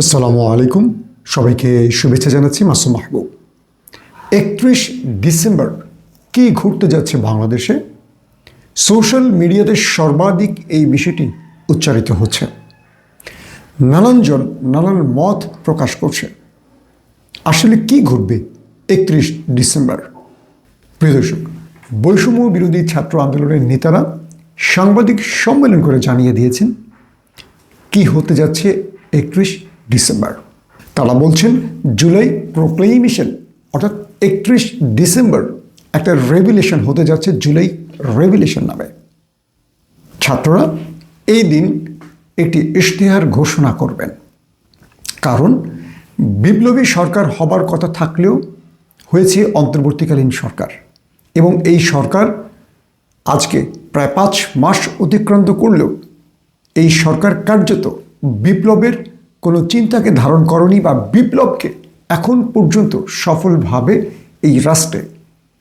আসসালামু আলাইকুম। সবাইকে শুভেচ্ছা জানাচ্ছি মাসুম মাহবুব। একত্রিশ ডিসেম্বর কি ঘুরতে যাচ্ছে বাংলাদেশে? সোশ্যাল মিডিয়াতে সর্বাধিক এই বিষয়টি উচ্চারিত হচ্ছে। নানানজন, নানান মত প্রকাশ করছে। আসলে কি ঘটবে একত্রিশ ডিসেম্বর? প্রিয় দর্শক, বৈষম্য বিরোধী ছাত্র আন্দোলনের নেতারা সাংবাদিক সম্মেলন করে জানিয়ে দিয়েছেন কি হতে যাচ্ছে একত্রিশ ডিসেম্বর। তারা বলছেন, জুলাই প্রোক্লেমেশন অর্থাৎ একত্রিশ ডিসেম্বর, একটা রেভিলেশন হতে যাচ্ছে জুলাই রেভিলেশন নামে। ছাত্ররা এই দিন একটি ইশতেহার ঘোষণা করবেন। কারণ, বিপ্লবী সরকার হবার কথা থাকলেও হয়েছে অন্তর্বর্তীকালীন সরকার। এবং এই সরকার আজকে প্রায় পাঁচ মাস অতিক্রান্ত করলেও এই সরকার কার্যত বিপ্লবের কোনো চিন্তাকে ধারণ করেনি বা বিপ্লবকে এখন পর্যন্ত সফলভাবে এই রাষ্ট্রে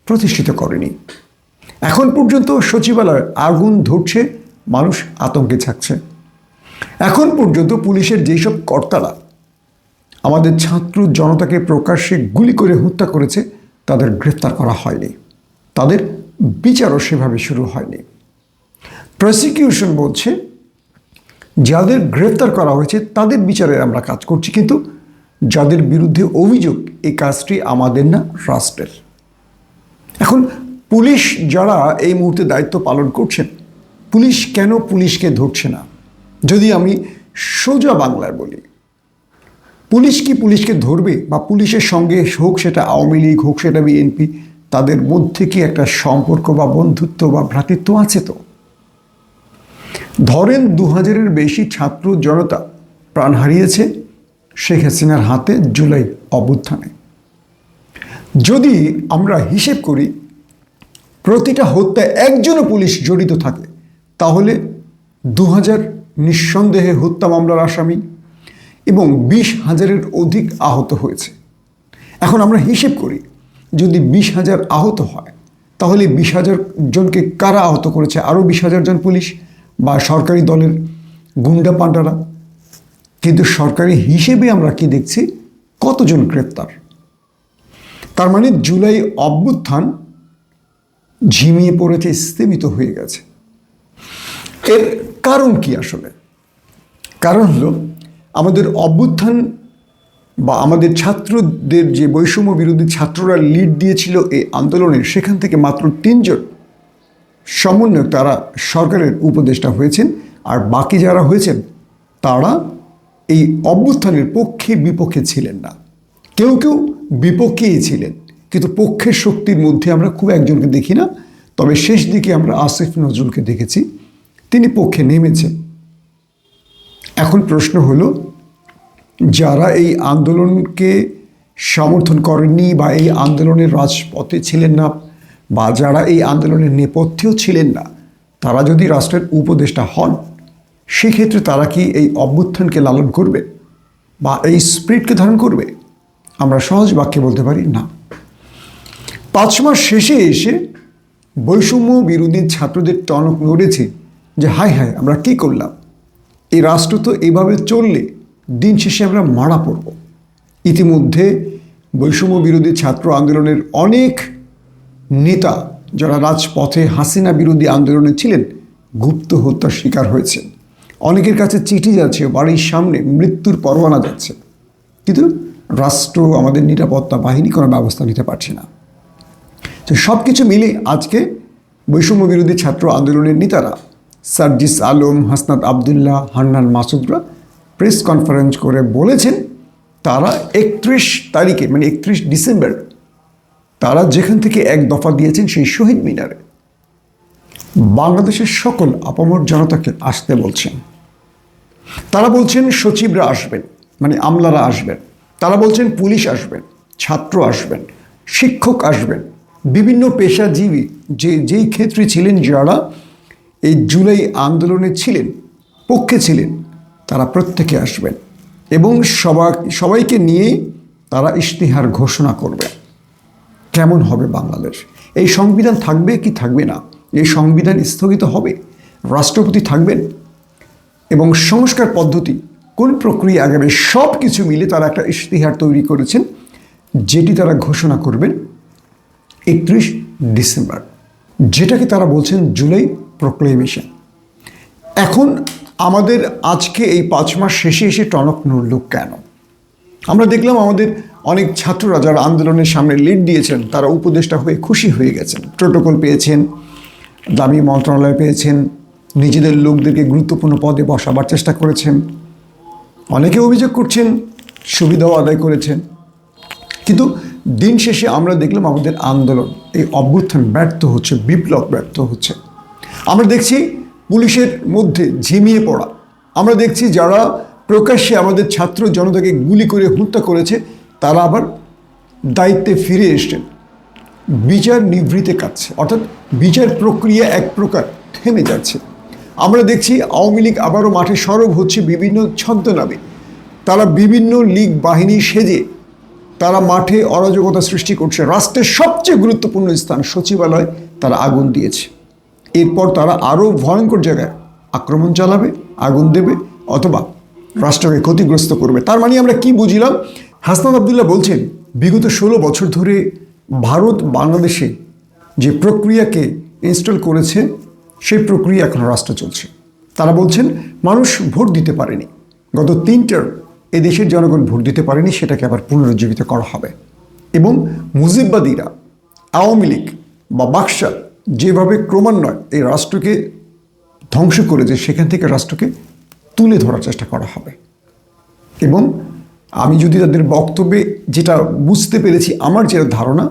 প্রতিষ্ঠিত করেনি। এখন পর্যন্ত সচিবালয়ে আগুন ধরছে, মানুষ আতঙ্কে থাকছে এখন পর্যন্ত পুলিশের যেসব কর্তারা আমাদের ছাত্র জনতাকে প্রকাশ্যে গুলি করে হত্যা করেছে, তাদের গ্রেফতার করা হয়নি। তাদের বিচারও সেভাবে শুরু হয়নি। প্রসিকিউশন বলছে যাদের গ্রেফতার করা হয়েছে, তাদের বিচারে আমরা কাজ করছি। কিন্তু যাদের বিরুদ্ধে অভিযোগ, এই কাজটি আমাদের না, রাষ্ট্রের। এখন পুলিশ যারা এই মুহূর্তে দায়িত্ব পালন করছেন, পুলিশ কেন পুলিশকে ধরছে না? যদি আমি সোজা বাংলায় বলি, পুলিশ কি পুলিশকে ধরবে বা পুলিশের সঙ্গে হোক সেটা আওয়ামী লীগ, হোক সেটা বিএনপি, তাদের মধ্যে কি একটা সম্পর্ক বা বন্ধুত্ব বা ভ্রাতৃত্ব আছে তো? ধরেন দু হাজারের বেশি ছাত্র জনতা প্রাণ হারিয়েছে শেখ হাসিনার হাতে জুলাই অভ্যুত্থানে। যদি আমরা হিসেব করি, প্রতিটা হত্যায় একজনও পুলিশ জড়িত থাকে, তাহলে দু হাজার নিঃসন্দেহে হত্যা মামলার আসামি এবং বিশ হাজারের অধিক আহত হয়েছে। এখন আমরা হিসেব করি, যদি বিশ হাজার আহত হয়, তাহলে বিশ হাজার জনকে কারা আহত করেছে? আরও বিশ হাজার জন পুলিশ? বা সরকারি দলের গুন্ডা পান্ডারা কিন্তু সরকারি হিসেবে আমরা কি দেখছি? কতজন গ্রেপ্তার? তার মানে জুলাই অভ্যুত্থান ঝিমিয়ে পড়েছে, স্থিমিত হয়ে গেছে। এর কারণ কি আসলে? কারণ হলো, আমাদের অভ্যুত্থান বা আমাদের ছাত্রদের যে বৈষম্য বিরোধী ছাত্ররা লিড দিয়েছিল এই আন্দোলনের সেখান থেকে মাত্র তিনজন সমন্বয়ক তারা সরকারের উপদেষ্টা হয়েছেন, আর বাকি যারা হয়েছেন, তারা এই অভ্যুত্থানের পক্ষে বিপক্ষে ছিলেন না। কেউ কেউ বিপক্ষেই ছিলেন, কিন্তু পক্ষের শক্তির মধ্যে আমরা খুব একজনকে দেখি না, তবে শেষ দিকে আমরা আসিফ নজরুলকে দেখেছি, তিনি পক্ষে নেমেছেন। এখন প্রশ্ন হলো, যারা এই আন্দোলনকে সমর্থন করেননি বা এই আন্দোলনের রাজপথে ছিলেন না বা যারা এই আন্দোলনের নেপথ্যেও ছিলেন না, তারা যদি রাষ্ট্রের উপদেষ্টা হন, সেক্ষেত্রে তারা কি এই অভ্যুত্থানকে লালন করবে বা এই স্প্রিটকে ধারণ করবে? আমরা সহজ বাক্যে বলতে পারি, না। পাঁচ মাস শেষে এসে বৈষম্য বিরোধী ছাত্রদের টনক নড়েছে যে হাই হাই আমরা কী করলাম? এই রাষ্ট্র তো এইভাবে চললে দিন শেষে আমরা মারা পড়ব। ইতিমধ্যে বৈষম্য বিরোধী ছাত্র আন্দোলনের অনেক নেতা যারা রাজপথে হাসিনা বিরোধী আন্দোলনে ছিলেন, গুপ্ত হত্যার শিকার হয়েছে। অনেকের কাছে চিঠি যাচ্ছে, বাড়ির সামনে মৃত্যুর পরোয়ানা যাচ্ছে। কিন্তু রাষ্ট্র আমাদের নিরাপত্তা বাহিনী কোনো ব্যবস্থা নিতে পারছে না। তো সব কিছু মিলে আজকে বৈষম্য বিরোধী ছাত্র আন্দোলনের নেতারা সার্জিস আলম, হাসনাত আবদুল্লাহ, হান্নান মাসুদরা প্রেস কনফারেন্স করে বলেছেন, তারা একত্রিশ তারিখে মানে একত্রিশ ডিসেম্বর তারা যেখান থেকে এক দফা দিয়েছেন সেই শহীদ মিনারে। বাংলাদেশের সকল আপামর জনতাকে আসতে বলছেন। তারা বলছেন সচিবরা আসবেন মানে আমলারা আসবেন। তারা বলছেন পুলিশ আসবেন, ছাত্র আসবেন, শিক্ষক আসবেন। বিভিন্ন পেশাজীবী যে, যেই ক্ষেত্রে ছিলেন যারা, এই জুলাই আন্দোলনে ছিলেন, পক্ষে ছিলেন, তারা প্রত্যেকে আসবেন এবং সবা সবাইকে নিয়ে তারা ইশতেহার ঘোষণা করবে কেমন হবে বাংলাদেশ? এই সংবিধান থাকবে কি থাকবে না? এই সংবিধান স্থগিত হবে? রাষ্ট্রপতি থাকবেন? এবং সংস্কার পদ্ধতি, কোন প্রক্রিয়া আগাবে সব কিছু মিলে তারা একটা ইশতেহার তৈরি করেছেন, যেটি তারা ঘোষণা করবেন একত্রিশ ডিসেম্বর। যেটাকে তারা বলছেন জুলাই প্রোক্লেমেশন। এখন আমাদের আজকে এই পাঁচ মাস শেষে এসে টনক নড়ল কেন? আমরা দেখলাম আমাদের অনেক ছাত্ররা যারা আন্দোলনের সামনে লিড দিয়েছেন, তারা উপদেষ্টা হয়ে খুশি হয়ে গেছেন। প্রোটোকল পেয়েছেন, দাবি মন্ত্রণালয় পেয়েছেন, নিজেদের লোকদেরকে গুরুত্বপূর্ণ পদে বসাবার চেষ্টা করেছেন। অনেকে অভিযোগ করছেন, সুবিধাও আদায় করেছেন। কিন্তু দিন শেষে আমরা দেখলাম আমাদের আন্দোলন, এই অভ্যুত্থান ব্যর্থ হচ্ছে, বিপ্লব ব্যর্থ হচ্ছে। আমরা দেখছি পুলিশের মধ্যে ঝিমিয়ে পড়া। আমরা দেখছি যারা প্রকাশ্যে আমাদের ছাত্র জনতাকে গুলি করে হত্যা করেছে তারা আবার দায়িত্বে ফিরে এসছেন। বিচার নিভৃতে কাটছে অর্থাৎ বিচার প্রক্রিয়া এক প্রকার থেমে যাচ্ছে। আমরা দেখছি আওয়ামী লীগ আবারও মাঠে সরব হচ্ছে বিভিন্ন ছদ্মনামে। তারা বিভিন্ন লীগ বাহিনী সেজে তারা মাঠে অরাজকতা সৃষ্টি করছে। রাষ্ট্রের সবচেয়ে গুরুত্বপূর্ণ স্থান সচিবালয়, তারা আগুন দিয়েছে। এরপর তারা আরও ভয়ঙ্কর জায়গায় আক্রমণ চালাবে, আগুন দেবে অথবা রাষ্ট্রকে ক্ষতিগ্রস্ত করবে। তার মানে আমরা কি বুঝিলাম? হাসনাত আবদুল্লাহ বলছেন, বিগত ষোলো বছর ধরে ভারত বাংলাদেশে যে প্রক্রিয়াকে ইনস্টল করেছে, সেই প্রক্রিয়া এখন রাষ্ট্র চলছে। তারা বলছেন, মানুষ ভোট দিতে পারেনি। গত তিনটার এ দেশের জনগণ ভোট দিতে পারেনি, সেটাকে আবার পুনরুজ্জীবিত করা হবে। এবং মুজিববাদীরা, আওয়ামী লীগ বা বাক্সা যেভাবে ক্রমান্বয়ে এই রাষ্ট্রকে ধ্বংস করেছে, সেখান থেকে রাষ্ট্রকে তুলে ধরার চেষ্টা করা হবে। এবং আমি যদি তাদের বক্তব্যে যেটা বুঝতে পেরেছি, আমার যে ধারণা,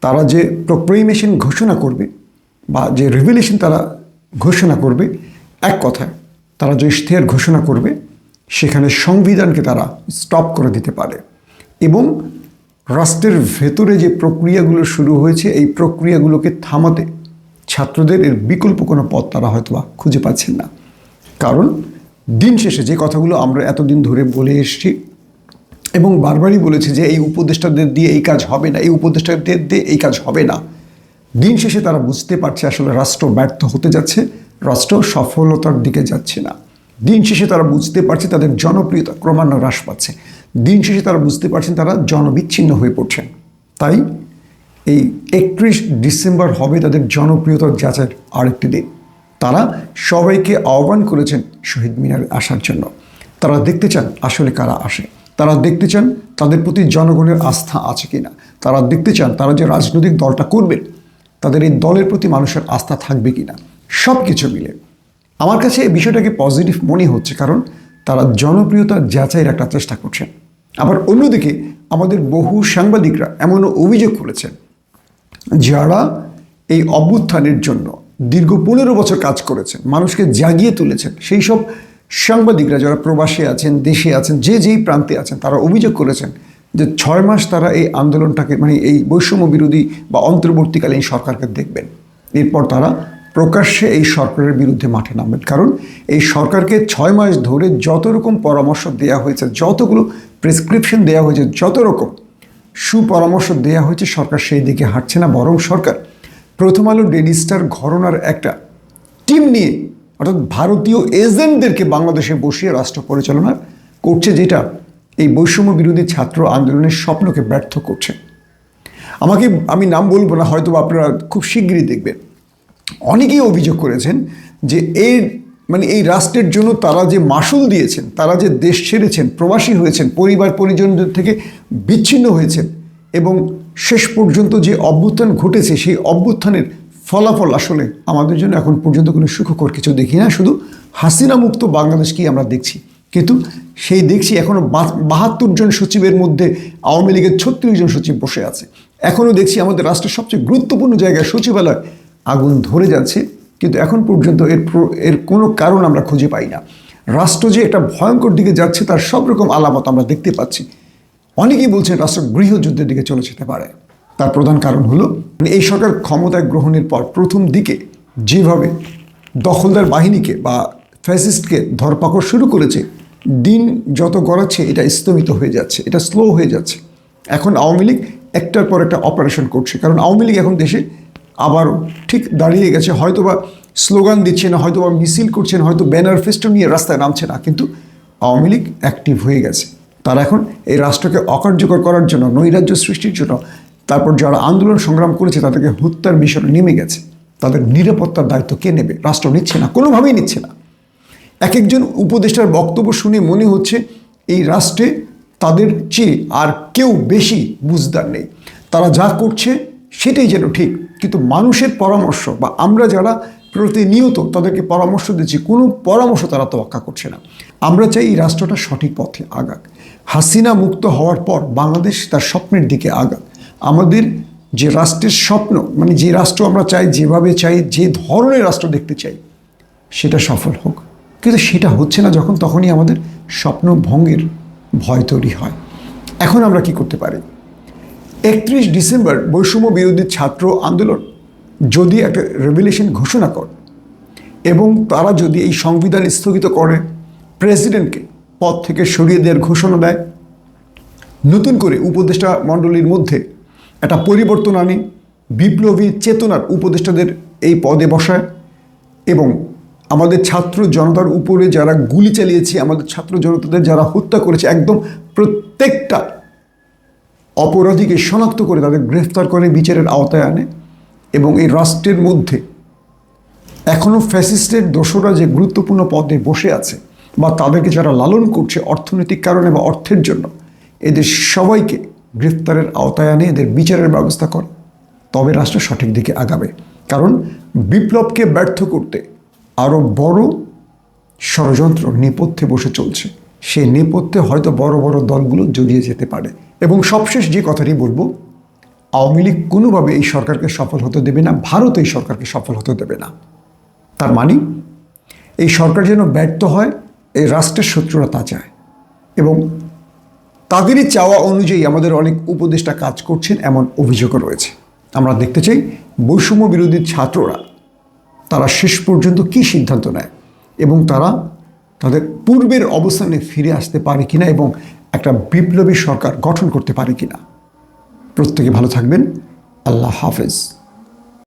তারা যে প্রোক্লেমেশন ঘোষণা করবে বা যে রিভেলেশন তারা ঘোষণা করবে, এক কথায় তারা যে ইশতেহার ঘোষণা করবে, সেখানে সংবিধানকে তারা স্টপ করে দিতে পারে। এবং রাষ্ট্রের ভেতরে যে প্রক্রিয়াগুলো শুরু হয়েছে, এই প্রক্রিয়াগুলোকে থামাতে ছাত্রদের এর বিকল্প কোনো পথ তারা হয়তো বা খুঁজে পাচ্ছেন না। কারণ দিন শেষে যে কথাগুলো আমরা এতদিন ধরে বলে এসেছি এবং বারবারই বলেছে যে এই উপদেষ্টাদের দিয়ে এই কাজ হবে না, এই উপদেষ্টাদের দিয়ে এই কাজ হবে না। দিন শেষে তারা বুঝতে পারছে আসলে রাষ্ট্র ব্যর্থ হতে যাচ্ছে, রাষ্ট্র সফলতার দিকে যাচ্ছে না। দিন শেষে তারা বুঝতে পারছে তাদের জনপ্রিয়তা ক্রমান্বয়ে হ্রাস পাচ্ছে। দিন শেষে তারা বুঝতে পারছেন তারা জনবিচ্ছিন্ন হয়ে পড়ছেন। তাই এই একত্রিশ ডিসেম্বর হবে তাদের জনপ্রিয়তার যাচাইয়ের আরেকটি দিন। তারা সবাইকে আহ্বান করেছেন শহীদ মিনারে আসার জন্য। তারা দেখতে চান আসলে কারা আসে। তারা দেখতে চান তাদের প্রতি জনগণের আস্থা আছে কিনা। তারা দেখতে চান তারা যে রাজনৈতিক দলটা করবেন, তাদের এই দলের প্রতি মানুষের আস্থা থাকবে কিনা। সব কিছু মিলে আমার কাছে এই বিষয়টাকে পজিটিভ মনে হচ্ছে কারণ তারা জনপ্রিয়তা যাচাইয়ের একটা চেষ্টা করছেন। আবার অন্যদিকে আমাদের বহু সাংবাদিকরা এমনও অভিযোগ করেছেন, যারা এই অভ্যুত্থানের জন্য দীর্ঘ পনেরো বছর কাজ করেছেন, মানুষকে জাগিয়ে তুলেছেন। সেই সব সাংবাদিকরা যারা প্রবাসী আছেন, দেশে আছেন, যে যেই প্রান্তে আছেন, তারা অভিযোগ করেছেন যে ছয় মাস তারা এই আন্দোলনটাকে মানে এই বৈষম্য বিরোধী বা অন্তর্বর্তীকালীন সরকারকে দেখবেন। এরপর তারা প্রকাশ্যে এই সরকারের বিরুদ্ধে মাঠে নামবেন। কারণ এই সরকারকে ছয় মাস ধরে যত রকম পরামর্শ দেওয়া হয়েছে, যতগুলো প্রেসক্রিপশন দেওয়া হয়েছে, যত রকম সুপরামর্শ দেওয়া হয়েছে, সরকার সেই দিকে হাঁটছে না। বরং সরকার প্রথম আলো ডেলি স্টার ঘরনার একটা টিম নিয়ে অর্থাৎ ভারতীয় এজেন্টদেরকে বাংলাদেশে বসিয়ে রাষ্ট্র পরিচালনা করছে যেটা এই বৈষম্য বিরোধী ছাত্র আন্দোলনের স্বপ্নকে ব্যর্থ করছে। আমাকে, আমি নাম বলব না হয়তো আপনারা খুব শীঘ্রই দেখবেন। অনেকেই অভিযোগ করেছেন যে এই মানে এই রাষ্ট্রের জন্য তারা যে মাসুল দিয়েছেন, তারা যে দেশ ছেড়েছেন, প্রবাসী হয়েছেন, পরিবার পরিজনদের থেকে বিচ্ছিন্ন হয়েছেন এবং শেষ পর্যন্ত যে অভ্যুত্থান ঘটেছে, সেই অভ্যুত্থানের ফলাফল আসলে আমাদের জন্য এখন পর্যন্ত কোনো সুখকর কিছু দেখি না। শুধু হাসিনা মুক্ত বাংলাদেশকেই আমরা দেখছি। কিন্তু সেই দেখছি এখনও বাহাত্তর জন সচিবের মধ্যে আওয়ামী লীগের ছত্রিশ জন সচিব বসে আছে। এখনও দেখছি আমাদের রাষ্ট্রের সবচেয়ে গুরুত্বপূর্ণ জায়গায় সচিবালয় আগুন ধরে যাচ্ছে। কিন্তু এখন পর্যন্ত এর এর কোনো কারণ আমরা খুঁজে পাই না। রাষ্ট্র যে একটা ভয়ঙ্কর দিকে যাচ্ছে, তার সব রকম আলামত আমরা দেখতে পাচ্ছি। অনেকেই বলছেন রাষ্ট্র গৃহযুদ্ধের দিকে চলে যেতে পারে। তার প্রধান কারণ হলো মানে এই সরকার ক্ষমতায় গ্রহণের পর প্রথম দিকে যেভাবে দখলদার বাহিনীকে বা ফ্যাসিস্টকে ধরপাকড় শুরু করেছে, দিন যত গড়াচ্ছে এটা স্তমিত হয়ে যাচ্ছে, এটা স্লো হয়ে যাচ্ছে। এখন আওয়ামী লীগ একটার পর একটা অপারেশন করছে, কারণ আওয়ামী লীগ এখন দেশে আবারও ঠিক দাঁড়িয়ে গেছে, হয়তোবা স্লোগান দিচ্ছে না, হয়তোবা মিছিল করছেন হয়তো ব্যানার ফেস্টন নিয়ে রাস্তায় নামছে না, কিন্তু আওয়ামী লীগ অ্যাক্টিভ হয়ে গেছে। তারা এখন এই রাষ্ট্রকে অকার্যকর করার জন্য, নৈরাজ্য সৃষ্টির জন্য তারপর যারা আন্দোলন সংগ্রাম করেছে, তাদেরকে হত্যার মিশনে নেমে গেছে। তাদের নিরাপত্তার দায়িত্ব কে নেবে? রাষ্ট্র নিচ্ছে না, কোনোভাবেই নিচ্ছে না। এক একজন উপদেষ্টার বক্তব্য শুনে মনে হচ্ছে এই রাষ্ট্রে তাদের চেয়ে আর কেউ বেশি বুঝদার নেই। তারা যা করছে সেটাই যেন ঠিক, কিন্তু মানুষের পরামর্শ বা আমরা যারা প্রতিনিয়ত তাদেরকে পরামর্শ দিচ্ছি, কোনো পরামর্শ তারা তোয়াক্কা করছে না। আমরা চাই এই রাষ্ট্রটা সঠিক পথে আগাক। হাসিনা মুক্ত হওয়ার পর বাংলাদেশ তার স্বপ্নের দিকে আগাক। আমাদের যে রাষ্ট্রের স্বপ্ন মানে যে রাষ্ট্র আমরা চাই, যেভাবে চাই, যে ধরনের রাষ্ট্র দেখতে চাই, সেটা সফল হোক। কিন্তু সেটা হচ্ছে না যখন তখনই আমাদের স্বপ্ন ভঙ্গের ভয় তৈরি হয়। এখন আমরা কি করতে পারি? একত্রিশ ডিসেম্বর বৈষম্য বিরোধী ছাত্র আন্দোলন যদি একটা রেভলিউশন ঘোষণা করে এবং তারা যদি এই সংবিধান স্থগিত করে প্রেসিডেন্টকে পদ থেকে সরিয়ে দেওয়ার ঘোষণা দেয়, নতুন করে উপদেষ্টা মণ্ডলীর মধ্যে একটা পরিবর্তন আনে। বিপ্লবী চেতনার উপদেষ্টাদের এই পদে বসায় এবং আমাদের ছাত্র জনতার উপরে যারা গুলি চালিয়েছে, আমাদের ছাত্র জনতাদের যারা হত্যা করেছে, একদম প্রত্যেকটা অপরাধীকে শনাক্ত করে তাদের গ্রেফতার করে বিচারের আওতায় আনে এবং এই রাষ্ট্রের মধ্যে এখনও ফ্যাসিস্টের দোষরা যে গুরুত্বপূর্ণ পদে বসে আছে বা তাদেরকে যারা লালন করছে অর্থনৈতিক কারণে বা অর্থের জন্য, এদের সবাইকে গ্রেফতারের আওতায় আনে, এদের বিচারের ব্যবস্থা করে। তবে রাষ্ট্র সঠিক দিকে আগাবে। কারণ বিপ্লবকে ব্যর্থ করতে আরও বড় ষড়যন্ত্র নেপথ্যে বসে চলছে। সেই নেপথ্যে হয়তো বড় বড় দলগুলো জড়িয়ে যেতে পারে। এবং সবশেষ যে কথাটি বলব, আওয়ামী লীগ কোনোভাবে এই সরকারকে সফল হতে দেবে না, ভারত এই সরকারকে সফল হতে দেবে না। তার মানে এই সরকার যেন ব্যর্থ হয়, এই রাষ্ট্রের শত্রুরা তা চায়। এবং তাদেরই চাওয়া অনুযায়ী আমাদের অনেক উপদেষ্টা কাজ করছেন, এমন অভিযোগও রয়েছে। আমরা দেখতে চাই বৈষম্য বিরোধী ছাত্ররা, তারা শেষ পর্যন্ত কী সিদ্ধান্ত নেয় এবং তারা তাদের পূর্বের অবস্থানে ফিরে আসতে পারে কিনা এবং একটা বিপ্লবী সরকার গঠন করতে পারে কিনা। প্রত্যেকে ভালো থাকবেন। আল্লাহ হাফেজ।